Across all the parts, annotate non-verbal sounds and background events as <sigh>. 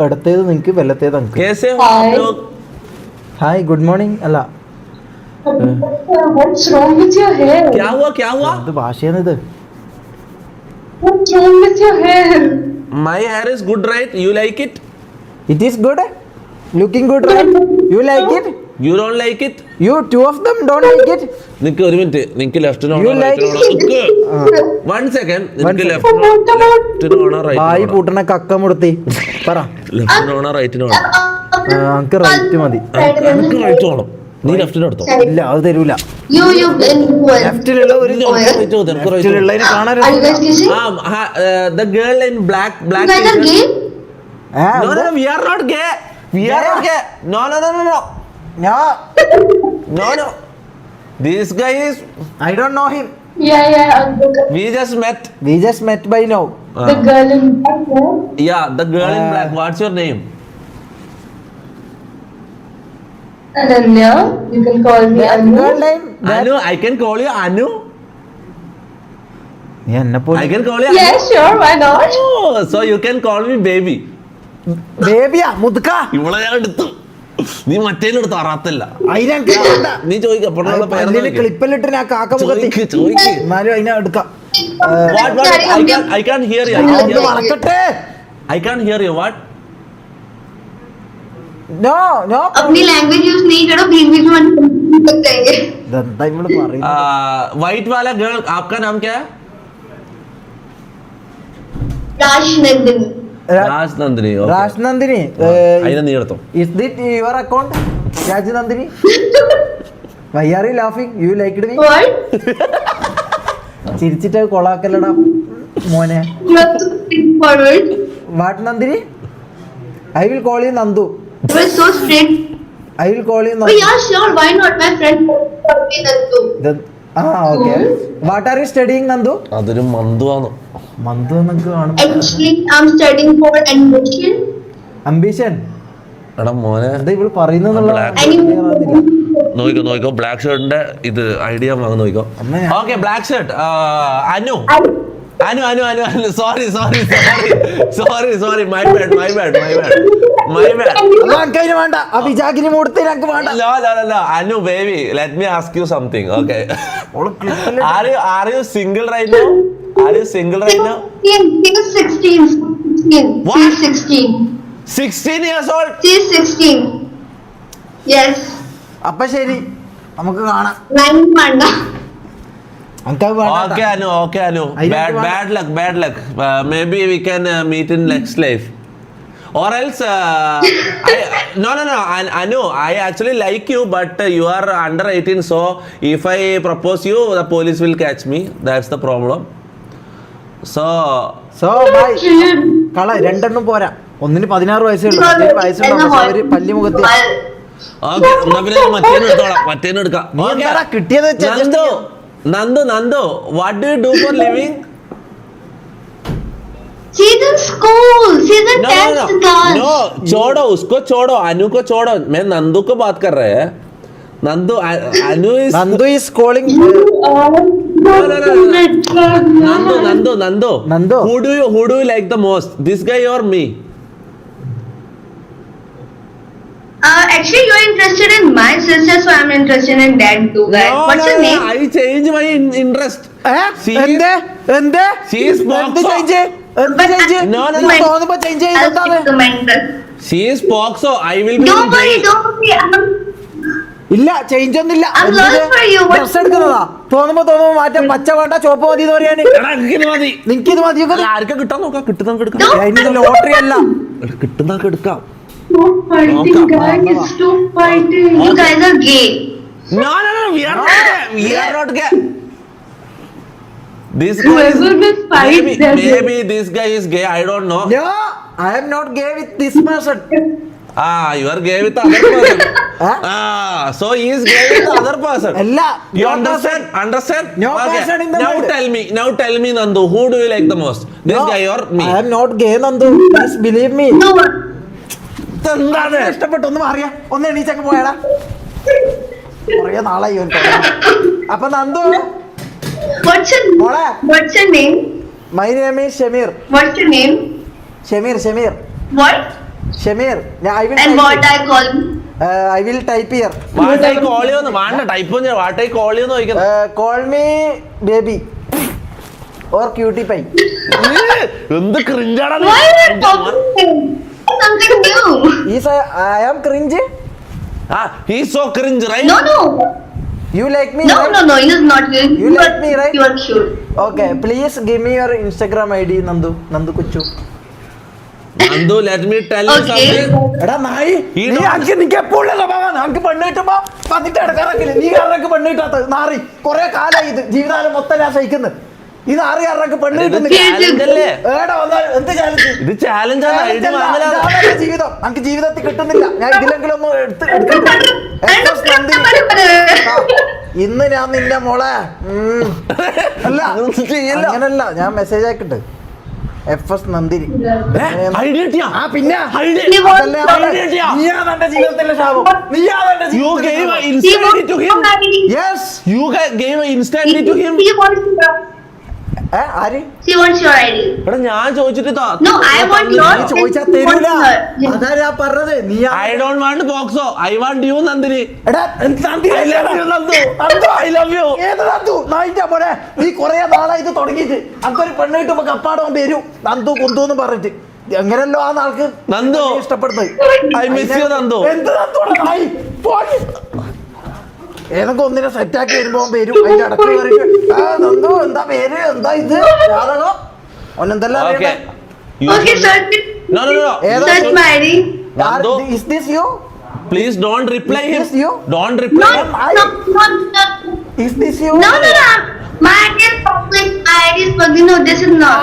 ഇടത്തേത് നിങ്ങക്ക് വെല്ലത്തേത് hi good morning അല്ല. എന്ത് ഭാഷയാണ് ഇത്? My hair is good right you like it it is good looking good right you like it you don't like it? You two of them don't like it നിക്ക് ഒരു minute നിക്ക് ലെഫ്റ്റിനോ You like one second One നിക്ക് second. ആയി കൂട്ടണ കക്ക മുടത്തി പറ. ലെഫ്റ്റിനോ റൈറ്റിനോ നമുക്ക് right മതി. എനിക്ക് റൈറ്റ് വേണം. നീ ലെഫ്റ്റിന് എടുത്തോ? ഇല്ല അത് തരൂല. ലെഫ്റ്റിലുള്ള ഒരു റൈറ്റ് നിനക്ക് റൈറ്റ് ലെഫ്റ്റിലുള്ളതിനെ കാണാൻ Are you guys kissing? the girl in black black guys are t-shirt. gay? ഏ, no no no we are not gay. We are not gay. No no no no no. ഞാ no no this guy is I don't know him Yeah, yeah. I'm the, we just met we just met bye no Ah. the girl in black hair. yeah the girl in Ah. black what's your name Ananya. You can call me Anu. Anu I can call you Anu നീ എന്നെ പോലെ I can call you Yeah, sure. Why not? Anu oh, so you can call me baby ബേബിയാ മുതുക്ക ഇവളെ ഞാൻ എടുത്തു നീ മറ്റേലും എടുത്തു അറാത്തല്ല അതിനൊക്കെ വേണ്ട. നീ ചോദിക്ക പെണ്ണുള്ള പല്ലിന് പേര് ക്ലിപ്പിലിട്ട് ഞാൻ കാക്ക മുഖത്തി ചോദിക്ക്, ചോദിക്ക്. എന്നാലും അതിനെ എടുക്കാം What, what? I can't, I can't hear you. I ഒന്ന് can't hear you. വളക്കട്ടെ I can't hear you. What? No no अपनी लैंग्वेज यूज नहीं करो बीच बीच में लग जाएंगे ഇതെന്താ ഇവള് പറയുന്നത് Uh, white वाला girl, आपका नाम क्या है? राज नंदिनी രാജ്നന്ദിനി രാജ്നന്ദിനി അതിനെ നീ എടുത്തോ is it your account Rajnandini why are ലാഫിങ് you like id me ചിരിച്ചിട്ട് കൊളാക്കല്ലടാ മോനെ. What Nandini? I will call you Nandu I will call you Nandu ആ okay what are you studying Nandu അതൊരു മന്ദു ആണ് മന്ദു എന്നൊക്കെ കാണും actually I'm studying for admission ambition എടാ മോനെ. എന്താ ഇവൾ പറയുന്നത് നോക്കോ നോക്കിക്കോ ബ്ലാക്ക് ഷർട്ടിന്റെ ഇത് ഐഡിയ വാങ്ങി നോക്കോ okay black shirt Anu. Anu Anu Anu Anu. Sorry sorry sorry sorry sorry my bad my bad my bad my bad വേണ്ട. ആ വിജാഗിനി മൂടത്തെ ഞങ്ങക്ക് വേണ്ട. ലോ no, Anu baby let baby, ask you ask okay are you are you single right you are you single right now? Are you single right now? She is 16 16 What? she's 16 16 years old? she's 16 yes അപ്പൊ ശരി നമുക്ക് കാണാം nine panda നമുക്ക് അത് വേണ്ട Okay, Anu, okay, Anu. I don't Bad, want- bad luck, bad luck. Uh, maybe we can uh, meet in next life. Or else, uh, <laughs> I, no, no, no, An- Anu, I actually like you, but uh, you are under 18, so if I propose you, the police will catch me. That's the problem. So, so bye കള രണ്ടെണ്ണം പോരാ ഒന്നിന് പതിനാറ് വയസ്സേ ഉള്ളൂ മറ്റേ വയസ്സുണ്ടോ പക്ഷെ അവര് പല്ലി മുഖത്ത് ഓക്കെ എന്നാ പിന്നെ ഞാൻ മറ്റേനും എടുത്തോളാം മറ്റേനും എടുക്കാം നീ Okay. എന്താടാ കിട്ടിയത് വെച്ച് adjust നന്ദു ചെയ്യാം. Nandu Nandu what do do for living she's in school she's in no 10th class no छोड़ो उसको छोड़ो अनु को छोड़ो मैं नंदू को बात कर रहे हैं नंदू अ- Anu is Nandu is calling Nando, Nando, Nando. Nando. Who do you who do you like the most? This guy or me? Uh, actually, you're interested in my sister, so I'm interested in that too, guys. No, What's no, your name? No, I change my in- interest. Eh? She is, എന്ത് എന്ത് she is എന്ത് Foxo. Change എന്ത് But change I- No, no, no. തോന്നുമ്പോ change I'll ചെയ്യുന്നുണ്ടാവേ stick to my interest. She is Foxo. I will be. Don't worry, don't worry. I'm, ഇല്ല change ഒന്നുമില്ല dress എടുക്കുന്നതാ തോന്നുമ്പോ തോന്നുമ്പോ മാറ്റം പച്ച വേണ്ട ചോപ്പ് മതി എന്ന് പറയാന് എടാ, എനിക്കിത് മതി ആർക്കാ കിട്ടാൻ നോക്കാം കിട്ടുന്ന എടുക്കാം ലോട്ടറി അല്ല എടാ, കിട്ടുന്നതൊക്കെ എടുക്കാം stop fighting Okay. guys stop fighting you guys are gay No, no, no, we are. We are not gay. This guy is, Whoever will fight maybe, maybe this guy is gay. I don't know. No, I am not gay with this person Ah, you are gay with the other person. Huh? ah, so he is gay with the other person. അല്ല the now world. tell me. Now tell me, Nandu. Who do you like the most? This guy or me? I am not gay Nandu please believe me എന്താണ്? ഇഷ്ടപ്പെട്ടു ഒന്ന് മാറിയ ഒന്ന് എണീച്ചൊക്കെ പോയടാ കുറേ നാളായി. അപ്പൊ നന്ദു മോളെ what's your name my name is Shameer What's your name? Shameer Shameer What? Shameer I will And what I call you? I will type here വാട്ടായി കോളിയോന്ന് വേണ്ട ടൈപ്പ് വാട്ടായി കോളിയോന്ന് ചോദിക്കുന്നത് call me baby or cutie pie എന്ത് ക്രിഞ്ചാടാ Why are you talking? Something new. Is I am cringe ആ he so cringe right No, no you like me No, no, no. It is not good. You like me, right? You are sure. Okay please give me your Instagram I D Nandu Nandu കൊച്ചു Nandu let me tell you something എടാ നായി ഈ നീ അനക്ക് നിനക്ക് എപ്പോഴുള്ള സ്വഭാവമാണ് അനക്ക് പെണ്ണ് കിട്ടുമ്പോ പതിട്ട് നീ കാരണക്ക് പെണ്ണ് കിട്ടാത്തത്. നാറി കൊറേ കാലായി ഇത്. ജീവിതകാലം മൊത്തം ഞാൻ സഹിക്കുന്നത് പെണ്ണ് ഇത് കിട്ടുന്നില്ല. ഏടാ വന്നാ എന്ത് ചാലഞ്ച് ഇത് ജീവിതം. നമുക്ക് ജീവിതത്തിൽ കിട്ടുന്നില്ല. ഞാൻ ഇതിലെങ്കിലും ഒന്ന് എടുത്ത് ഇന്ന് ഞാൻ നിന്റെ മോളെ അല്ല. അങ്ങനല്ല. ഞാൻ മെസ്സേജ് അയക്കട്ടെ. F S Nandini. ആ പിന്നെ? ജീവിതത്തിലെ ശാപം. എടാ ഞാൻ ചോദിച്ചിട്ട് നീ yours. ചോദിച്ചാ and he തരൂല. wants her. അതാ ഞാൻ പറഞ്ഞത്? നീ I don't want ബോക്സോ I want you Nandini. എടാ love you, നന്ദു. <laughs> ഏത് നീ കൊറേ നാളായി ഇത് തുടങ്ങിയിട്ട്. അതൊരു പെണ്ണ് കിട്ടുമ്പോ കപ്പാടോ വരും. നന്ദു കുന്തു എന്ന് പറഞ്ഞിട്ട്. എങ്ങനെയല്ലോ ആ നാൾക്ക് നന്ദു. ഇഷ്ടപ്പെടുന്നത്. I miss you Nandu. എന്ത് നന്ദു. ഏതൊക്കെ ഒന്നിനെ സെറ്റാക്കി വരുമ്പോ വരും അതിന്റെ അടക്കം കയറിയിട്ട് ആ നന്ദു എന്താ പേര് എന്താ ഇത് ജാതകം അവനെന്തെല്ലാം okay Okay, search it. No no no ഏതാ? Search my ID. Nandu is this you please don't reply him. Is this you? reply No, reply no, no, no. Is this you No, no, no. My ID is public. My ID is public. No, this is not.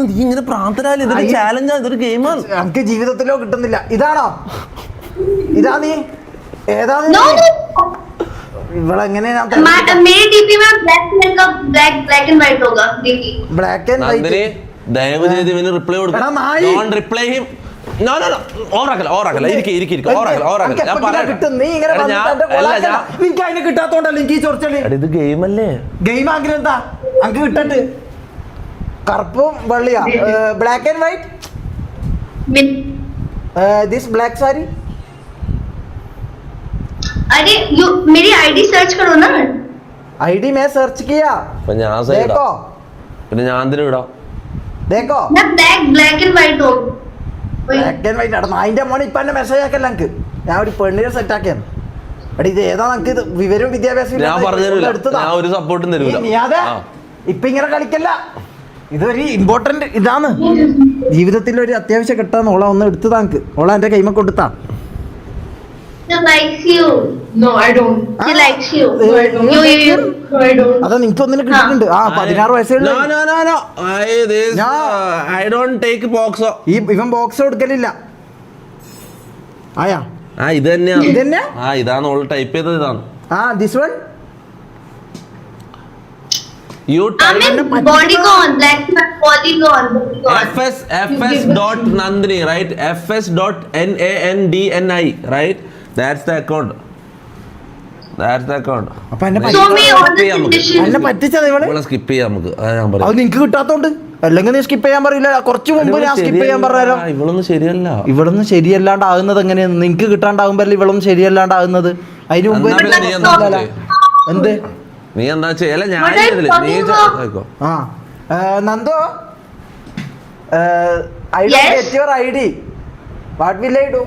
നീ ഇങ്ങനെ പ്രാന്തരാൽ ഇതൊരു അയ്യ. ചാലഞ്ചാ ഇതൊരു ഗെയിമാണ് നമുക്ക് ജീവിതത്തിലോ കിട്ടുന്നില്ല ഇതാണോ ഇതാ നീ. ഏതാ ഇവിടെ ഞാൻ black and white reply non reply no no no ഞാൻ ഇത് ഗെയിം അല്ലേ ഗെയിം എന്താ കറുപ്പും വെള്ളിയാ. Black and white this black sari? अरे यू मेरी आईडी सर्च करो ना ഐ ഡി മേ സെർച്ച് കിയാ അപ്പൊ ഞാൻ സൈഡ് ദേക്കോ പിന്നെ ഞാൻ എന്തിനും ഇടാം ദേക്കോ ना ब्लैक ब्लैक एंड व्हाइट हो ബ്ലാക്ക് ആൻഡ് വൈറ്റ് എടാ അതിന്റെ മോനെ ഇപ്പൊ എന്നെ മെസ്സേജ് ആക്കല്ല എനിക്ക് ഞാൻ ഒരു പെണ്ണിനെ സെറ്റ് ആക്കിയാണ് എടാ ഇത് ഏതാ നമുക്ക് ഇത് വിവരവും വിദ്യാഭ്യാസവും ഞാൻ ഇല്ലാത്ത പറഞ്ഞു തരൂല എടുത്തതാ. ഞാൻ ഒരു സപ്പോർട്ടും തരൂല നീ- നീ അതെ ആ. ഇപ്പൊ ഇങ്ങനെ കളിക്കല്ല ഇതൊരു ഇമ്പോർട്ടന്റ് ഇതാണ് ജീവിതത്തിൽ ഒരു അത്യാവശ്യ ഘട്ടം ഓള ഒന്ന് എടുത്തു താങ്ക് ഓള എന്റെ കൈമ കൊടുത്താ അതാ നിനക്ക് ഒന്നിനെ കിട്ടിയിട്ടുണ്ട്. ആ പതിനാറ് വയസ്സുള്ള No, no, no, no. I, this, ഞാൻ- I don't take box. ഈ ഇവൻ ബോക്സ് കൊടുക്കലില്ല. ആയാ? ആ ഇത് തന്നെയാണ് ഇത് തന്നെ ആ ഇതാണ് ഓൾ ടൈപ്പ് ചെയ്തത് ഇതാണ്. ആ this one you I'm in bodycon. Black bodycon. bodycon. F S F S dot Nandini right F S dot N A N D N I right that's the account skip ചെയ്യാം നമുക്ക്. അത് ഞാൻ അത് പറയാം നിനക്ക് കിട്ടാത്തോണ്ട്. അല്ലെങ്കിൽ നീ സ്കിപ്പ് ചെയ്യാൻ പറയില്ല. കുറച്ച് മുമ്പ് ഞാൻ സ്കിപ്പ് ചെയ്യാൻ പറഞ്ഞാലോ ഇവളൊന്നും ശരിയല്ല. ഇവളൊന്നും ശരിയല്ലാണ്ടാകുന്നത് എങ്ങനെയാണ് നിനക്ക് കിട്ടാണ്ടാകുമ്പോ ഇവളൊന്നും ശരിയല്ലാണ്ടാകുന്നത്? അതിന് മുമ്പ് എന്താ നീ എന്താ നന്ദോ ഞാൻ. നീ. ആ. ഏ, I D what will I do?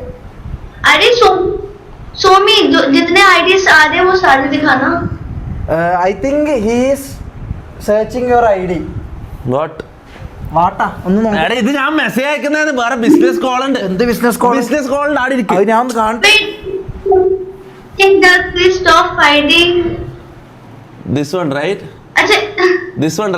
अरे शो शो मी जो जितने आईडीज आ रहे हैं वो सारे दिखाना I think he's searching your ID What? വാട്ടാ ഒന്ന് നോക്ക്. എടാ ഇത് ഞാൻ മെസ്സേജ് അയക്കുന്നതാണ് വേറെ ബിസിനസ് കോൾ ഉണ്ട് എന്ത് ബിസിനസ് കോൾ ബിസിനസ് കോൾ ഉണ്ട് ആടെ ഇരിക്കും അത് ഞാൻ ഒന്ന് കാണട്ടെ Wait, think that please stop fighting. This one right अच्छा this one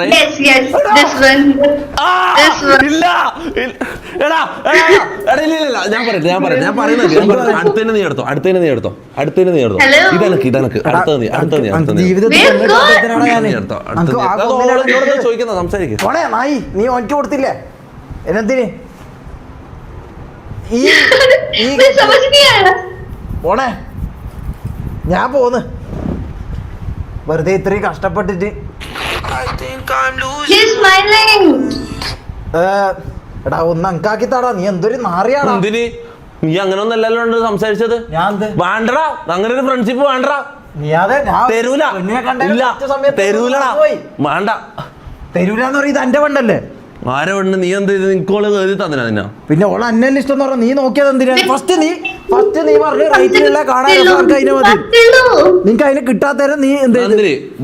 ഞാൻ പറയട്ടെ ഞാൻ പറയട്ടെ. ഞാൻ പറയുന്നത് ഞാൻ പറയുന്നത് അടുത്തതിനെ നീ എടുത്തോ അടുത്തതിനെ നീ എടുത്തോ അടുത്തതിനെ നീ എടുത്തോ. ഇതെനക്ക് ഇതെനക്ക്. അടുത്തത് നീ അടുത്തത് നീ അടുത്തത് നീ എടുത്തോ. അടുത്തത് ചോദിക്കുന്ന സംസാരിക്കും. നീ ഓനിക്ക് കൊടുത്തില്ലേ? എന്നെന്തിന്? ഓണേ <laughs> ഞാൻ പോന്ന്. വെറുതെ ഇത്രയും കഷ്ടപ്പെട്ടിട്ട് എടാ ഒന്ന് അങ്കാക്കി താടാ നീ എന്തൊരു നാറിയാടാ. എന്തിന്? നീ അങ്ങനെ ഒന്നല്ലല്ലോ ഉണ്ട് സംസാരിച്ചത്. ഞാൻ എന്ത്? വേണ്ടടാ അങ്ങനെ ഒരു ഫ്രണ്ട്ഷിപ്പ് വേണ്ടടാ. നീ അതെ ഞാൻ തരൂല. ഇല്ല സമയത്ത് തരൂലടാ. വേണ്ട. തരൂലെന്ന് പറയുന്നത് എന്റെ പെണ്ണല്ലേ? ആരോടെ നീ എന്ത് നിക്കോൾ തന്നെ അതിന പിന്നെ ഓൾ അന്വേഷിച്ചു എന്ന് പറഞ്ഞാൽ നീ നോക്കിയത് എന്തിനാണ് ഫസ്റ്റ് നീ ഫസ്റ്റ് നീ പറഞ്ഞു റൈറ്റിലെ കാണാൻ മതി നിങ്ങക്ക് അതിന് കിട്ടാത്തരം നീ എന്ത്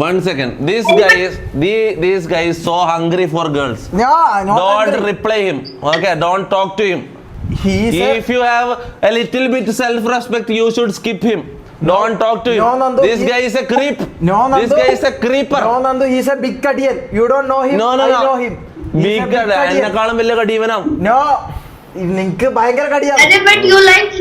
one second these guys these guys so hungry for girls don't reply him okay don't talk to him if you have a little bit self respect you should skip him Don't talk to him. No, Nandu. This he... guy is a creep. No, Nandu. This guy is a creeper. No, Nandu. He's a big cadian. You don't know him. No, no, I no. know him. എന്നെക്കാളും വലിയ കടീവനാ No. നിനക്ക് ഭയങ്കര കടിയാണ്. Arey, but you like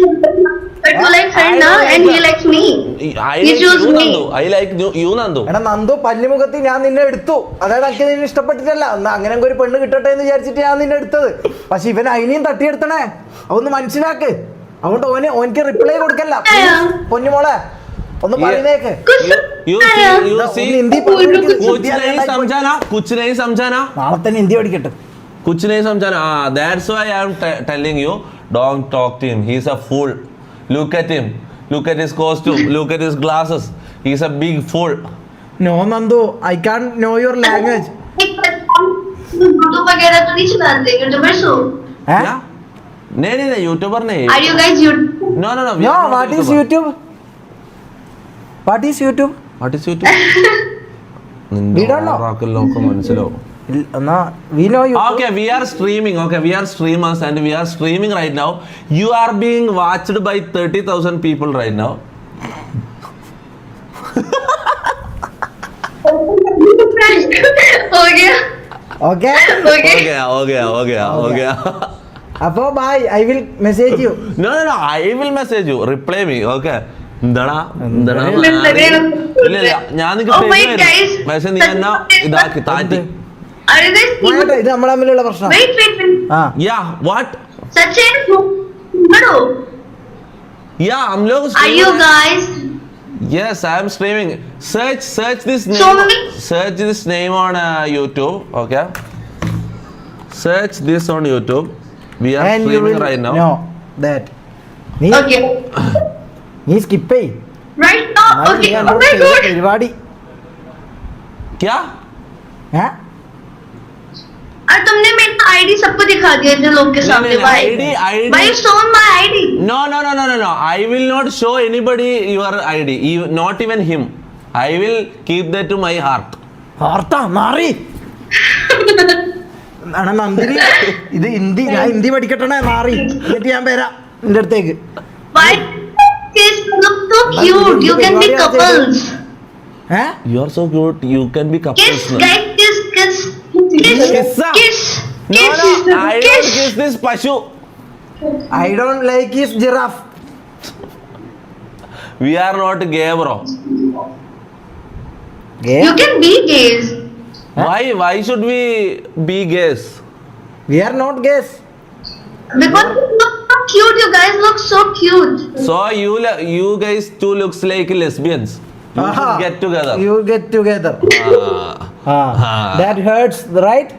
but you like her I and he likes me. He chose me. I like you, you, Nandu. എടാ നന്ദു പല്ലിമുഖത്ത് ഞാൻ നിന്നെ എടുത്തു. അതായത് എനിക്ക് നിന്നെ ഇഷ്ടപ്പെട്ടിട്ടല്ല. എന്നാ അങ്ങനെ ഒരു പെണ്ണ് കിട്ടട്ടെ എന്ന് വിചാരിച്ചിട്ട് ഞാൻ നിന്നെ എടുത്തത്. പക്ഷെ ഇവൻ അതിനെയും തട്ടിയെടുത്തണേ. അതൊന്ന് മനസ്സിലാക്ക്. അതുകൊണ്ട് ഓന് ഓനിക്ക് റിപ്ലൈ കൊടുക്കല്ല. പൊന്നുമോളെ. ഒന്ന് Yeah. പറയുന്നേക്ക് कुछ You आया। see, you ഇതാ, see. ഒന്ന് ഹിന്ദി പറഞ്ഞു കൊടുക്ക്. कुछ ഹിന്ദി नहीं അറിയാണ്ടായി പോയി. समझाना कुछ नहीं समझाना നാളെ തന്നെ ഹിന്ദി പഠിക്കട്ടെ कुछ नहीं समझाना ah that's why i am t- telling you don't talk to him he's a fool look at him look at his costume look at his glasses he's a big fool no Nandu I can know your language एक YouTube वगैरह तो नहीं चलाते YouTubers हो क्या नहीं नहीं नहीं यूट्यूबर नहीं are you guys YouTube no no no we no are not What is YouTuber. YouTube what is YouTube What is YouTube? We don't know. നമുക്ക് മനസ്സിലാവും എന്നാ we know you Okay, we are streaming. Okay, we are streamers and we are streaming right now. You are being watched by 30,000 people right now. हो गया okay हो गया Okay, okay, okay, okay. അപ്പോ bye I will message you no, no, no. I will message you. Reply me. Okay. എന്താടാ എന്താടാ ഇല്ല ഇല്ല ഞാൻ നിനക്ക് പക്ഷെ നീ എന്നാ ഇതാക്കി താറ്റി ഇത് നമ്മൾ തമ്മിലുള്ള പ്രശ്നം yeah what yeah I log Yes, I am streaming. Search, search this name. Sorry? Search this name on uh, YouTube. Okay. Search this on YouTube. We are and streaming you will right now. No, that. Me? Okay. നീ skip ചെയ് Right now. എന്നാലും നീ Okay. Oh എന്നോട് my ചെയ്ത god. പരിപാടി क्या? ഏ और तुमने मेरा आईडी सबको दिखा दिया जो लोग के नहीं, सामने नहीं, भाई ID ID. भाई stone my ID No, no, no, no, no, no. I will not show anybody your ID. You, not even him. I will keep that to my heart. വാർത്ത മാറി അണ നന്ദിനി ഇത് ഹിന്ദി ഞാൻ ഹിന്ദി പഠിക്കട്ടെ മാറി എന്നിട്ട് ഞാൻ വരാം നിന്റെ അടുത്തേക്ക് cute. You can be couples. Huh? You are so cute. You can be couples. Kiss, guys, kiss, kiss, kiss, kiss, kiss. No, no, I don't kiss this Pashu. I don't like his giraffe. We are not gay, bro. Gay? You can be gays. Huh? Why? Why should we be gays? We are not gays. Because cute. You guys look so cute. So you la- you guys two looks like lesbians. You should get together. You get together Ah. Ah. That hurts right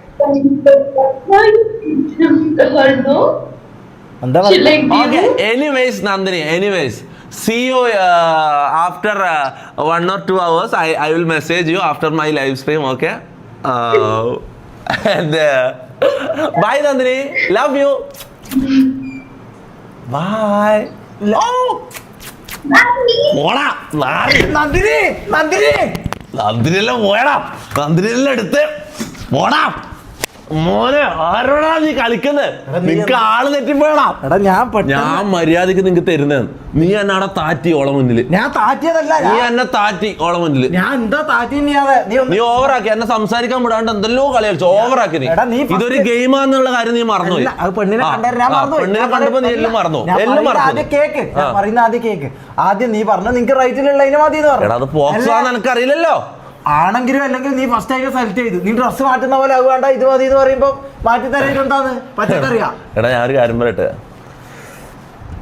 Her no? എന്താ She പറയുക like you. Okay. Anyways, Nandini. Anyways, see you uh, after uh, one or two hours. I I will message you after my live stream. Okay. Uh, <laughs> and uh, <laughs> bye, Nandini. Love you. Oh. പോടാ. നന്ദിനി നന്ദിനി. നന്ദിനെല്ലാം പോയടാ നന്ദിനെല്ലാം എടുത്ത് പോടാ മോനെ ആരോടാ നീ കളിക്കുന്നത് നിനക്ക് ആൾ തെറ്റിപ്പോടാ എടാ ഞാൻ പെട്ടെന്ന് ഞാൻ മര്യാദയ്ക്ക് നിങ്ങക്ക് തരുന്നതാണ്. നീ എന്നെ അവിടെ താറ്റി ഓളം മുന്നിൽ. ഞാൻ താറ്റിയതല്ല നീ ഞാൻ- എന്നെ താറ്റി ഓളം മുന്നിൽ. ഞാൻ എന്താ താറ്റി നീ ഒന്ന് നീ ഓവറാക്കി. എന്നെ സംസാരിക്കാൻ വിടാണ്ട് എന്തെല്ലോ കളി കളിച്ചു ഓവറാക്കി നീ. എടാ, നീ first- ഇതൊരു ഗെയിമാന്നുള്ള കാര്യം നീ മറന്നുപോയി അല്ല, അത് പെണ്ണിനെ ആ, ഞാൻ ആ, പെണ്ണിനെ ഞാൻ കണ്ടപ്പോ നീ എല്ലാം മറന്നു ഞാൻ എല്ലാം പറയുന്ന മറന്നു ആദ്യം കേക്ക്. ഞാൻ ആ. പറയുന്ന ആദ്യം കേക്ക്. ആദ്യം നീ പറഞ്ഞു നിനക്ക് റൈറ്റിലുള്ളതിന് മതി എന്ന് എടാ അത് പോക്സാന്ന് അല്ല, എനിക്കറിയില്ലല്ലോ ആണെങ്കിലും അല്ലെങ്കിൽ നീ ഫസ്റ്റ് ആയിട്ട് സെലക്ട് ചെയ്തു. നീ ഡ്രസ്സ് മാറ്റുന്ന പോലെ അത് വേണ്ട ഇത് മതി എന്ന് പറയുമ്പോ മാറ്റി എന്താന്ന് പച്ചക്കറിയാ എടാ ഞാനൊരു കാര്യം പറയട്ടെ?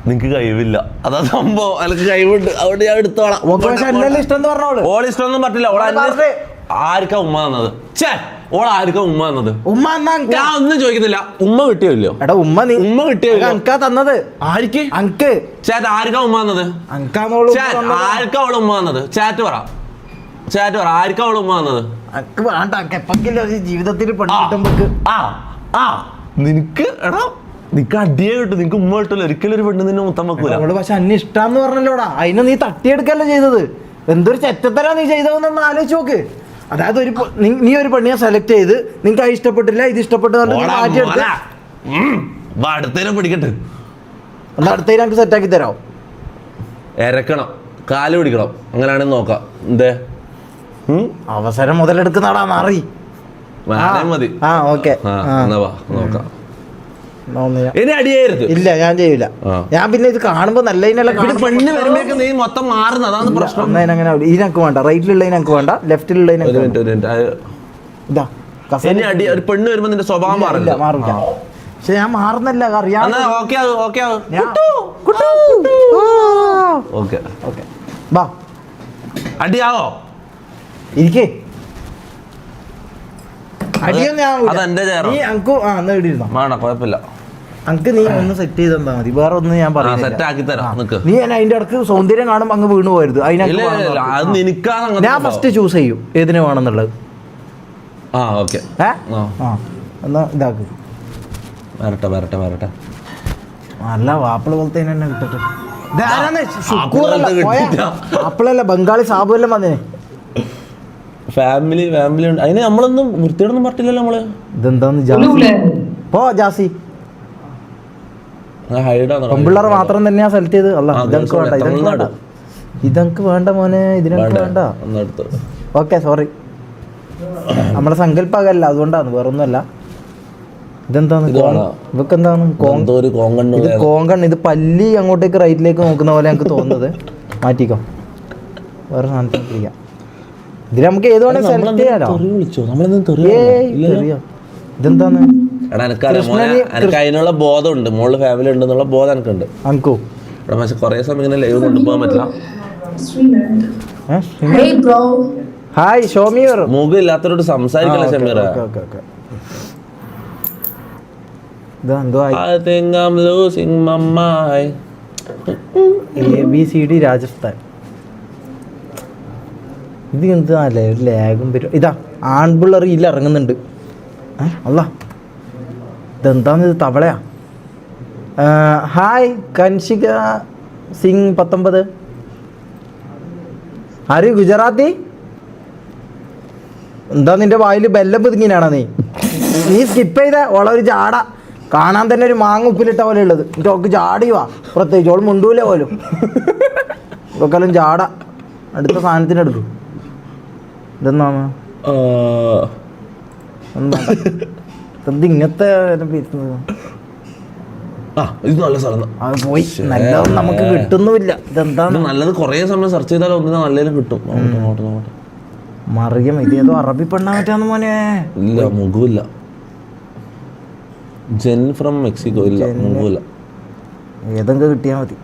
നിനക്ക് കഴിവില്ല. അതാ സംഭവം. എനിക്ക് കഴിവുണ്ട്. അതുകൊണ്ട് ഞാൻ എടുത്തോളാം. ഇഷ്ടം പക്ഷെ ഇഷ്ടം ഓൾ ഇഷ്ടമൊന്നും പറ്റില്ല. ഓൾ ആർക്കാ ഉമ്മ തന്നത്? ചേ ഓൾ ആർക്കാ ഉമ്മ തന്നത്? ഉമ്മ ഞാൻ ഒന്നും ചോദിക്കുന്നില്ല. ഉമ്മ കിട്ടിയോ ഇല്ലയോ എടാ ഉമ്മ നീ ഉമ്മ കിട്ടിയോ? അങ്കാ തന്നത്. ആർക്ക് അങ്ക് ചേട്ടാ ആർക്കാ ഉമ്മ തന്നത്? അങ്കാന്നോളൂ ആർക്കാ അവൾ ഉമ്മ തന്നത്? ചാറ്റ് പറ. പറ ആർക്കാ അവൾ ഉമ്മ വന്നത്? അനക്ക് വേണ്ട അനക്ക് എപ്പെങ്കിലും ഒരു ജീവിതത്തിൽ പെണ്ണ് ആ. കിട്ടുമ്പോക്ക് ആ ആ. നിനക്ക് എടാ നിനക്ക് അടിയെ കിട്ടും. നിനക്ക് ഉമ്മ കിട്ടില്ല ഒരിക്കലും ഒരു പെണ്ണ് നിന്നെ മുത്തം വെക്കൂല. അവൾ പക്ഷെ അന്നെ ഇഷ്ടാന്ന് പറഞ്ഞല്ലോടാ. അതിനെ നീ തട്ടിയെടുക്കല്ല ചെയ്തത്. എന്തൊരു ചെറ്റത്തരാ നീ ചെയ്തതെന്നൊന്ന് ആലോചിച്ച് നോക്ക്. അതായത് ഒരു പെ- നീ- നീ ഒരു പെണ്ണിനെ സെലക്ട് ചെയ്ത് നിനക്ക് അത് ഇഷ്ടപ്പെട്ടില്ല ഇത് ഇഷ്ടപ്പെട്ടു പറഞ്ഞിട്ട് മാറ്റിയെടുത്ത് അടുത്തേനെ പിടിക്കട്ടെ. അടുത്തതിന് എനിക്ക് സെറ്റാക്കി തരാം ഇരക്കണം കാൽ പിടിക്കണം. അങ്ങനെയാണെങ്കിൽ നോക്കാം. എന്തേ? അവസരം മുതലെടുക്കുന്നടാ മാറി. മതി. ആ ഓക്കെ. വാ നോക്കാം. ഇല്ല ഇനി അടിയായിരുന്നു. ഞാൻ ചെയ്യില്ല ഞാൻ പിന്നെ ഇത് കാണുമ്പോ നല്ല പെണ്ണ് വരുമ്പോഴേക്ക് നീ മൊത്തം മാറുന്ന അതാണ് പ്രശ്നം. അങ്ങനെ ഇതിനക്ക് വേണ്ട റൈറ്റിലുള്ള ഇതിനക്ക് വേണ്ട ലെഫ്റ്റിലുള്ള ഇതാ ഇനി അടി ഒരു പെണ്ണ് വരുമ്പോ നിന്റെ സ്വഭാവം ഇല്ല, മാറില്ല. മാറില്ല. പക്ഷെ ഞാൻ മാറുന്നല്ല അറിയാം ഓക്കെ. ഓക്കെ. ബാ. അടിയാവോ? ഇരിക്കേ. നീ കുഴപ്പമില്ല. ഒന്ന് സെറ്റ് ചെയ്ത് തന്നാ മതി. വേറെ ഒന്നും ഞാൻ സെറ്റ് ആക്കി തരാം. നീ ഞാൻ അതിന്റെ ഇടയ്ക്ക് സൗന്ദര്യം കാണുമ്പോ അങ്ങ് വീണു അതിനകത്ത് ഞാൻ ഫസ്റ്റ് ചൂസ് ചെയ്യും ഏതിന് വേണമെന്നുള്ളത്. ആ ഓക്കെ. എന്നാ ഇതാക്ക്. വരട്ടെ വരട്ടെ വരട്ടെ. നല്ല വാപ്പിള പോലത്തെ തന്നെ കിട്ടട്ടെ. ആപ്പിളല്ല ബംഗാളി സാബു എല്ലാം വന്നേ? ഫാമിലി ഫാമിലി ഉണ്ട്. അതിന് നമ്മളൊന്നും വൃത്തിയോടൊന്നും പറഞ്ഞില്ലല്ലോ നമ്മൾ. ഇതെന്താന്ന് ജാസി? പോ ജാസി. പെമ്പിള്ളേർ മാത്രം തന്നെയാ സെലക്ട് ചെയ്ത്. അല്ല ആ, വേണ്ട ഇതങ്ക് വേണ്ട. വേണ്ട മോനെ ഇതിനൊക്കെ വേണ്ട ഓക്കെ സോറി നമ്മളെ സങ്കല്പകല്ല അതുകൊണ്ടാണ് വേറൊന്നുമല്ല. ഇതെന്താണ്? ഇവക്ക് എന്താണ് ഇത് കോങ്കൺ ഇത് പല്ലി അങ്ങോട്ടേക്ക് റൈറ്റിലേക്ക് നോക്കുന്ന പോലെ ഞങ്ങൾക്ക് തോന്നുന്നത്. മാറ്റിക്കോ. വേറെ സാധനത്തിന് പിടിക്കാം ഇതിൽ നമുക്ക് ഏത് വേണേ സെലക്ട് ചെയ്യാനോ? ഇതെന്താണ്? എടാ എനിക്കറിയാം മോനെ എനിക്ക് അതിനുള്ള ബോധമുണ്ട്. മോൾ ഫാമിലി ഉണ്ട് എന്നുള്ള ബോധം എനിക്കുണ്ട് അങ്കു എടാ പക്ഷെ കുറേ സമയം ഇങ്ങനെ ലൈവ് കൊണ്ടുപോകാൻ പറ്റില്ല. ഹായ് ഷോമി എ മുഖം ഇല്ലാത്തവരോട് സംസാരിക്കല ഷമീറ ഇതാ എന്തോ ആയി I think I'm losing my mind. A B C D ഇത് എന്താല്ലേ ഒരു ലാഗും വരും. ഇതാ ആൺപിള്ളേർ ഇല്ല ഇറങ്ങുന്നുണ്ട്. ഏ അല്ല ഇതെന്താന്ന് ഇത് തവളയാ? ഹായ് കൻഷിക സിംഗ് പത്തൊമ്പത്. ആര് ഗുജറാത്തി? എന്താ നിന്റെ വായിൽ ബെല്ലം പുതുങ്ങിനാണോ നീ? നീ സ്കിപ്പ് ചെയ്ത? ഓളെ ഒരു ചാട കാണാൻ തന്നെ ഒരു മാങ്ങ ഉപ്പിലിട്ട പോലെ ഉള്ളത്. എന്നിട്ട് ഓൾക്ക് ചാടിയുവാ പ്രത്യേകിച്ച് ഓൾ മുണ്ടൂല പോലും. <laughs> ഇവക്കെല്ലാം ചാടാ അടുത്ത സാധനത്തിന് എടുക്കും ഇതെന്നാണ് ഒന്നും. ഇതെന്ത് ഇങ്ങനത്തെ ആ ഇത് നല്ല സ്ഥലം. അത് പോയി. നല്ലതൊന്നും നമുക്ക് കിട്ടുന്നുമില്ല. ഇതെന്താണ്? നല്ലത് കുറേ സമയം സെർച്ച് ചെയ്താലും ഒന്നിനും നല്ലതിനും കിട്ടും. മറിയം ഇത് ഏതോ അറബി പെണ്ണാ പറ്റാന്ന് മോനെ? ഇല്ല മുഖമില്ല ജെൻ ഫ്രം മെക്സിക്കോ. ഇല്ല മുഖമില്ല ഏതെങ്കിലും കിട്ടിയാൽ മതി.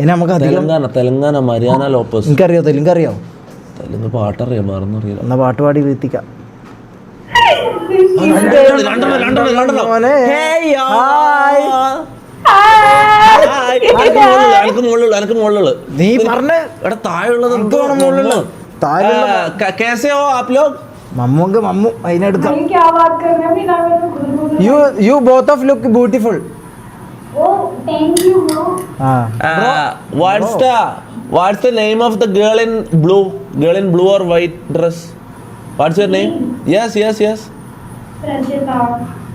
ഇനി നമുക്ക് തെലങ്കാന തെലങ്കാന മരിയാന ലോപ്പസ്. എനിക്കറിയോ തെലുങ്കറിയോ അല്ലെങ്കിൽ പാട്ടറിയാം? മാറുന്ന അറിയാം എന്നാ പാട്ട് പാടി വീഴ്ത്തിക്കാം നീ പറഞ്ഞ എടാ താഴെയുള്ളത് കേസയോ ആപ് ലോഗ് മമ്മൂക്ക് മമ്മു അതിനടുത്ത് you you both of look beautiful ആ. വാട്സ്റ്റാ What's the name of the girl in blue? Girl in blue or white dress? What's your name? Yes, yes, yes.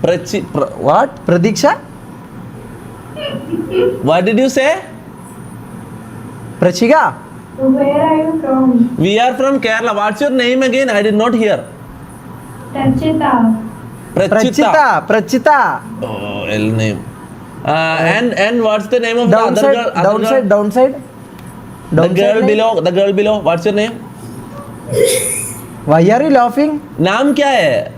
Prachi, pr- what? Pradiksha? what did you say? Prachika? Where? We are from Kerala. What's your name again? I did not hear. Prachita. Prachita. Prachita. Oh, L name. Uh, and, what's the name of the other girl? Other downside, girl? downside. The girl below, the girl below. What's your name? Why are you laughing? नाम क्या है?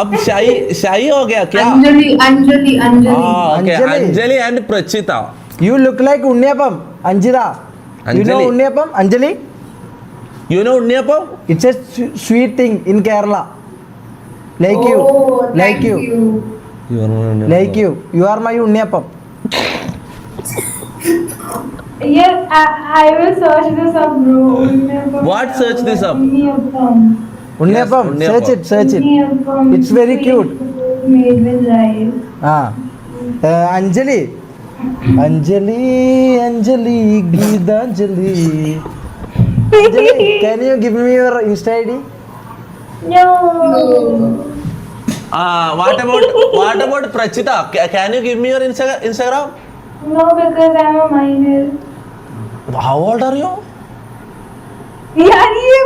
अब शाही शाही हो गया क्या? अंजलि अंजलि अंजलि। हाँ, Anjali. And Prachita. You look like unniyappam Anjira you know Anjali. Anjali you know unniyappam it's a sweet thing in Kerala like you like you you. You are my unniyappam Yes, I, I will search this up, bro. What search this up? Unniyapam. Unniyappam. Yes, search it, search it. Unniyapam. It's very cute. Made with rice. Ah. Uh, Anjali. Anjali, Anjali, Geetanjali. Anjali, Anjali. <laughs> can you give me your Insta ID? No. Ah, what about what about Prachita? Ca- Can you give me your Insta- Instagram? No, because I'm a minor. How old are you? यार ये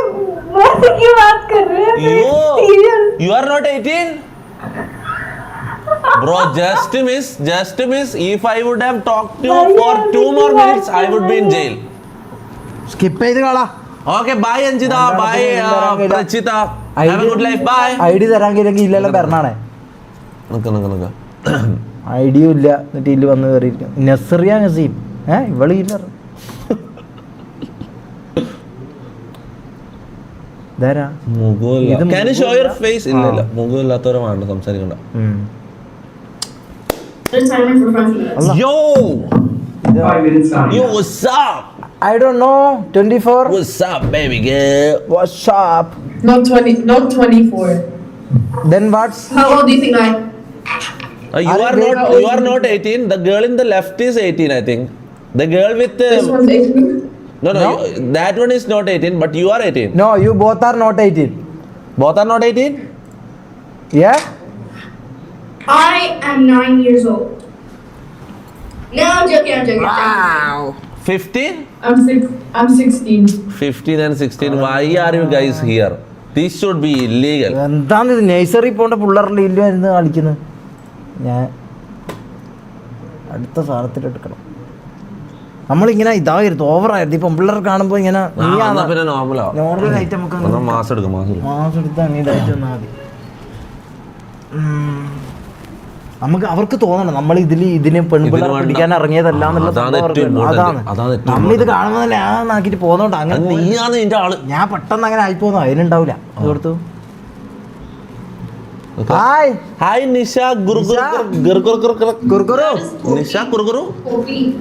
मस्त की बात कर रहे हैं You Serious. you are not 18? Bro, just miss, just miss. If I would have talked to you Why for are two you more Oh minutes, I would be in jail. Skip ചെയ്ത് കളാ Okay, bye Anjita, രണ്ടാമത്തെ bye പേരും uh, തരാൻ കഴിയില്ല. Prachita. Have a good life, bye. ID തരാൻ കഴിയില്ലെങ്കിൽ ഇല്ലല്ലോ വരണാണേ നിക്ക് നിക്ക് നിക്ക്. I ഡിയും ഇല്ല എന്നിട്ട് ഇതിൽ വന്ന് കയറിയിരിക്കും നസറിയ നസീം ഏ ഇവള് ഇല്ല Five minutes time. Yo, what's up? I don't know twenty four What's up, baby girl? What's up Not 20, not 24. Then what's How old do you think I am? Uh, you Are are they- not you are not 18. The girl in the left is 18, I think. The girl with uh, This one's 18. No no, No? You, that one is not 18, but you are 18. No, you both are not 18. Both are not 18. Yeah? I am 9 years old. No, I'm joking. I'm joking. Wow. 15, I'm six. I'm 16. 15 and 16. Why are you guys here? This should be illegal. എന്താണ് ഇത് nursery പോകേണ്ട പിള്ളേരുടെ ഇല്ലായിരുന്നു കളിക്കുന്നത് ഞാൻ അടുത്ത സാധനത്തിൽ എടുക്കണം നമ്മളിങ്ങനെ ഇതായിരുന്നു ഓവറായിരുന്നു. ഇപ്പം പിള്ളേർ കാണുമ്പോൾ ഇങ്ങനെ പിന്നെ നോർമലാ നമുക്ക് മാസം എടുക്കും മാസം ഇതായിട്ട് വന്നാൽ മതി. നമുക്ക് അവർക്ക് തോന്നണം നമ്മൾ ഇതിൽ ഇതിന് പെൺപിള്ളേർ. പിടിക്കാൻ ഇറങ്ങിയതല്ല അതാണ് നമ്മ ഇത് കാണുമ്പോൾ തന്നെ ആ നാക്കിട്ട് പോകുന്നോണ്ട് അങ്ങനെ ഞാൻ പെട്ടെന്ന് അങ്ങനെ ആയിപ്പോന്നു അതിനുണ്ടാവില്ല കൊടുത്തു हाय हाय निशा गुरगुर गुरगुर गुरगुर निशा टोपी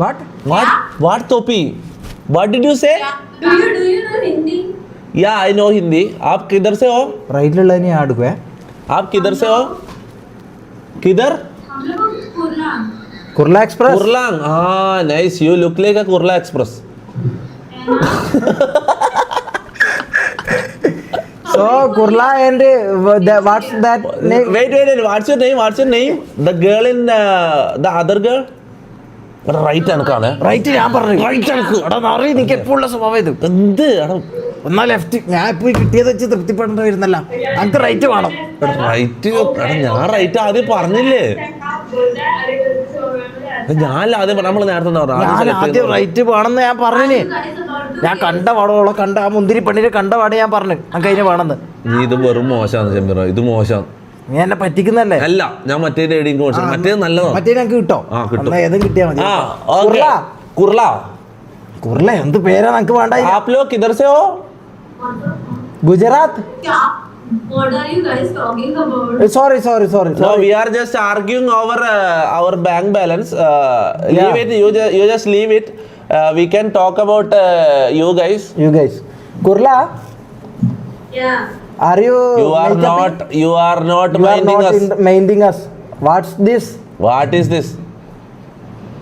व्हाट व्हाट व्हाट टोपी what did you say do you do you know Hindi या आई नो हिंदी आप किधर से हो? राइट लाइन ही आड़ आप किधर से हो? किधर? कुरला एक्सप्रेस। कुरलांग। हाँ nice you look like a Kurla express. <laughs> a Kurla Express. So Kurla and what's that name Wait, wait, wait. What's your name? What's your name? The girl in uh, the other girl? Right എനക്കാണ് right ഞാൻ പറഞ്ഞു right എനക്ക് എടാ അറിയ നിനക്ക് എപ്പോഴുള്ള സ്വഭാവം ഇത് എന്ത് എടാ ഒന്നാ ലെഫ്റ്റ് ഞാൻ ഇപ്പോൾ കിട്ടിയത് വെച്ച് തൃപ്തിപ്പെടേണ്ടി വരുന്നല്ല എനിക്ക് റൈറ്റ് വേണം റൈറ്റ് എടാ ഞാൻ റൈറ്റ് ആദ്യം പറഞ്ഞില്ലേ ഞാൻ ഞാനല്ല ആദ്യം നമ്മൾ നേരത്തെ ഞാൻ ആദ്യം. റൈറ്റ് വേണമെന്ന് ഞാൻ പറഞ്ഞിന് ഞാൻ കണ്ട പാടോളെ കണ്ട ആ മുന്തിരി പെണ്ണിനെ കണ്ട പാടെ ഞാൻ പറഞ്ഞു എനിക്ക് അതിന് വേണമെന്ന് നീ ഇത് വെറും മോശമാണ് ചെമ്പിറ ഇത് മോശം നീ എന്നെ പറ്റിക്കുന്നല്ലേ അല്ല ഞാൻ മറ്റേ റേഡിങ് കോഴ്സ് മറ്റേ നല്ലതാണ് മറ്റേ ഞങ്ങൾക്ക് കിട്ടോ ആ, കിട്ടും. എന്നാ ഏതും കിട്ടിയാ മതി ആ കുർല ഓക്കെ കുർല കുർല എന്ത് പേരാ നമുക്ക് വേണ്ട आप लोग किधर से हो Gujarat What are you guys talking about? Sorry sorry sorry No, we are just arguing over uh, our bank balance. Uh, Yeah. Leave it. You just you just leave it. Uh, we can talk about uh, you guys. You guys. Kurla? Yeah. Are you? You are not. You are not you minding are not us. In, minding us. What's this? What is this?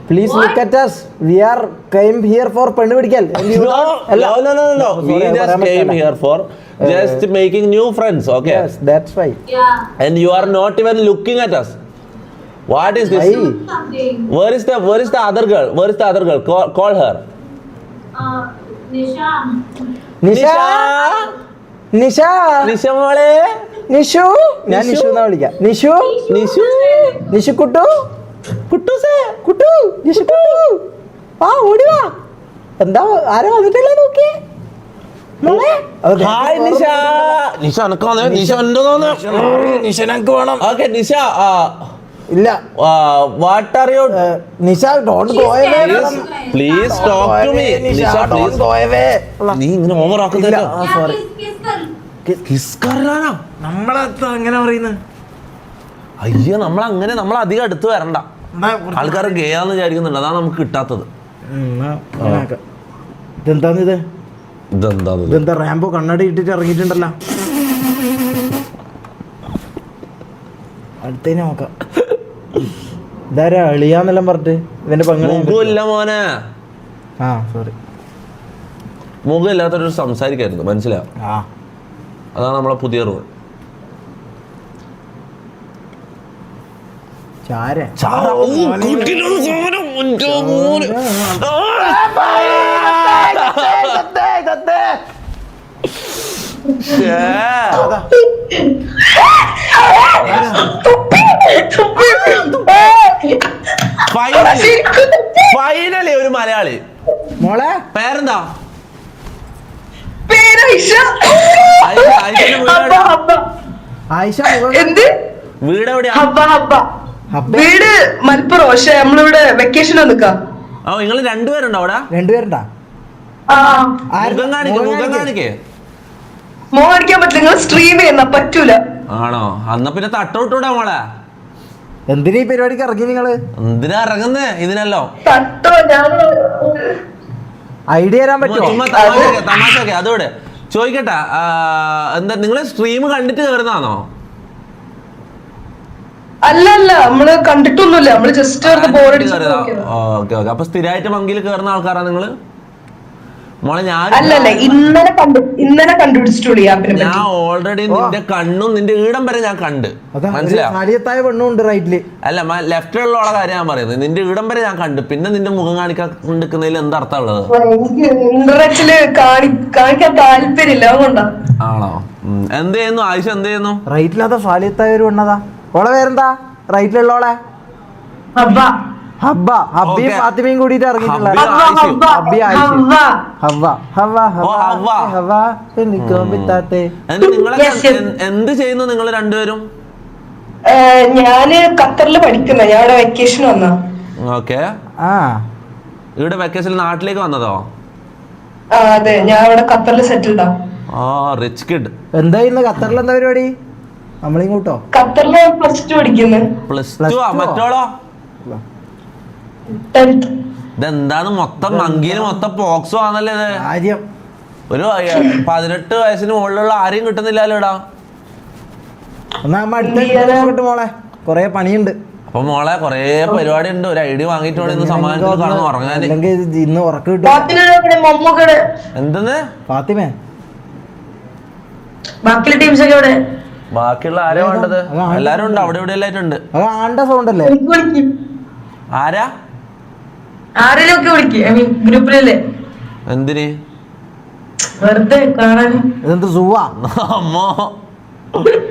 Please what? look at us. We are came here for Pandividical. <laughs> no, no, no, no, no. We just came here for uh, just making new friends. Okay. Yes, that's why. Yeah. And you are not even looking at us. What is this where is the where is the is girl where is the is girl call girl? Call, call her. Uh, Nisha. Nisha? Nisha? Nisha? മോളെ? നിഷു? ഞാൻ നിഷു. എന്നാ വിളിക്കാം. നിഷു? നിഷു നിഷു? കുട്ടു? കുട്ടൂസേ കുട്ടു? നിഷു കുട്ടു. ആ ഓടി വാ. എന്താ ആരോ വന്നിട്ടില്ല നോക്കിയേ? ഹായ് നിഷ. നിഷ നിഷ നിഷ. വേണം. ഓക്കെ നിഷ ഇല്ല. What are you Nisha don't go away please talk to me Nisha please don't please നീ ഇങ്ങനെ ഓവർ ഇല്ല ആക്കുന്നില്ല സോറി കിസ് കറാനാ നമ്മളെത്താ അങ്ങനെ പറയുന്നത് അയ്യോ നമ്മൾ അങ്ങനെ നമ്മൾ അധികം അടുത്ത് വരണ്ട. ആൾക്കാർ ഗേയാന്ന് വിചാരിക്കുന്നുണ്ട്. അതാണ് നമുക്ക് കിട്ടാത്തത്. ഇതെന്താന്ന് ഇത്? ഇതെന്താ ഇതെന്താ റാംബോ കണ്ണടി ഇട്ടിട്ട് ഇറങ്ങിയിട്ടുണ്ടല്ലോ? <laughs> അടുത്തേനെ നോക്കാം. ഇതാരാ? എളിയാന്നെല്ലാം പറഞ്ഞിട്ട്? ഇവന്റെ ഞാൻ മുഖമില്ല മോനെ. ആ സോറി മുഖം ഇല്ലാത്തൊരു സംസാരിക്കായിരുന്നു മനസ്സിലാവും ആ. അതാണ് നമ്മളെ പുതിയ റൂൾ ചാര <laughs> ഒരു മലയാളി മോളെ പേരെന്താ പേരൈഷ ആയിഷ- എന്ത്? വീട് എവിടെയാ? ഹബ്ബ ഹബ്ബ. ഹബ്ബ. വീട് മലപ്പുറം. പക്ഷെ നമ്മളിവിടെ വെക്കേഷൻ നിക്കാ. ഓ നിങ്ങൾ രണ്ടുപേരുണ്ടോ അവിടെ? രണ്ടുപേരുണ്ടാ? ആ. ആര്? മുഖം കാണിക്കേ മുഖം മുഖം കാണിക്കേ. മോൻ അടിക്കാൻ പറ്റില്ല. നിങ്ങൾ സ്ട്രീം ചെയ്യുന്ന പറ്റൂല. ആണോ? അന്ന പിന്നെ തട്ടോട്ടൂടാ മോളെ. എന്തിനാ ഈ പരിപാടിക്ക് ഇറങ്ങി നിങ്ങൾ? എന്തിനാ ഇറങ്ങുന്നേ? ഇതിനല്ലോ. തട്ടോ ഞാൻ ഐഡിയ തരാൻ പറ്റുമോ തമാശ അതോടെ. ചോദിക്കട്ടെ എന്താ നിങ്ങൾ സ്ട്രീം കണ്ടിട്ട് കയറുന്നതാണോ അല്ല അല്ല നമ്മൾ കണ്ടിട്ടൊന്നുമില്ല. നമ്മൾ ജസ്റ്റ് ബോറടിച്ചു ഓക്കെ ഓക്കെ. അപ്പൊ സ്ഥിരമായിട്ട് മങ്കിയിൽ കയറുന്ന ആൾക്കാരാ നിങ്ങൾ? മോളെ ഞാൻ അല്ലല്ല ഇന്നലെ കണ്ടു ഇന്നലെ കണ്ടുപിടിച്ചിട്ടുള്ളൂ ഈ ആപ്പിനെ ഞാൻ ഓൾറെഡി നിന്റെ കണ്ണും നിന്റെ ഈടം വരെ ഞാൻ കണ്ട്. മനസ്സിലായി? അല്ല ലെഫ്റ്റ് പെണ്ണുണ്ട് റൈറ്റിൽ അല്ല ലെഫ്റ്റിലുള്ള കാര്യം ഞാൻ പറയുന്നത്. നിന്റെ ഈടം വരെ ഞാൻ കണ്ട്. പിന്നെ നിന്റെ മുഖം കാണിക്കാൻ കാണിക്കാണ്ടിരിക്കുന്നതിൽ എന്താ അർത്ഥം ഉള്ളത്? എനിക്ക് ഇന്റർനെറ്റിൽ കാണി കാണിക്കാൻ താല്പര്യമില്ല അതുകൊണ്ടാ. ആണോ. എന്ത് ചെയ്യുന്നു? ആയിഷ എന്ത് ചെയ്യുന്നു? റൈറ്റിലതാ ഫാലിയത്തായ ഒരു പെണ്ണതാ. ഓളെ പേരെന്താ? റൈറ്റിലുള്ളോളെ ഹബ്ബ ഹബ്ബ ഹബ്ബിയും. ഫാത്തിമയും കൂടിയിട്ട് ഇറങ്ങിയിട്ടുള്ള ഹബ്ബി ഹവ്വ ഹവ്വ ഹവ്വ. ഹവ്വ ഹവ്വ പിത്താത്തെ. എന്ത് ചെയ്യുന്നു നിങ്ങൾ രണ്ടുപേരും? ഞാൻ ഖത്തറിൽ പഠിക്കുന്ന. ഞാൻ ഇവിടെ വെക്കേഷൻ വന്ന. ഓക്കെ. ആ. ഇവിടെ വെക്കേഷൻ നാട്ടിലേക്ക് വന്നതോ? അതെ. ഞാൻ ഇവിടെ ഖത്തറിൽ സെറ്റിൽഡാ ആ റിച്ച് കിഡ് എന്താ ഇന്ന് ഖത്തറിൽ എന്താ പരിപാടി? നമ്മളിങ്ങോട്ടോ ഖത്തറിൽ പ്ലസ് ടു പഠിക്കുന്നു. പ്ലസ് ടു ആ? മറ്റോളോ? ഇതെന്താണ് മൊത്തം മങ്കിയിൽ മൊത്തം പോക്സോ ആണല്ലേ ഇത്? കാര്യം ഒരു പതിനെട്ട് വയസ്സിന് മുകളിലുള്ള ആരെയും കിട്ടുന്നില്ലല്ലോ ഇടാ എന്നാ അടുത്ത മോളെ. കൊറേ പണിയുണ്ട്. അപ്പൊ മോളെ കൊറേ പരിപാടി ഉണ്ട് ഒരു ഐഡിയ വാങ്ങിയിട്ട് വേണം ഇന്ന് ഇത് ഇന്ന് ഉറക്കം കിട്ടും. എന്തെന്ന്? ഫാത്തിമേ. ബാക്കിയുള്ള ടീംസ് ഒക്കെ ഇവിടെ ബാക്കിയുള്ള ആരാ വേണ്ടത്? എല്ലാരും ഉണ്ട്. അവിടെ ഇവിടെ എല്ലായിട്ടുണ്ട് അത് ആണ്ട സൗണ്ട് അല്ലേ? എനിക്ക് ആരാ? ആരെങ്കിലും ഒക്കെ വിളിക്കും. ഐ മീൻ ഗ്രൂപ്പിലല്ലേ എന്തിന്? വെറുതെ കാണാൻ. ഇതെന്ത് സുവാ? അമ്മോ.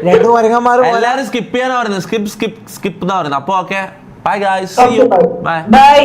രണ്ടു വരങ്ങന്മാർ എല്ലാരും സ്കിപ്പ് ചെയ്യാനാ പറയുന്നത്. സ്കിപ്പ് സ്കിപ്പ് സ്കിപ്പ് എന്നാ പറയുന്നത്. അപ്പൊ okay bye guys see you bye bye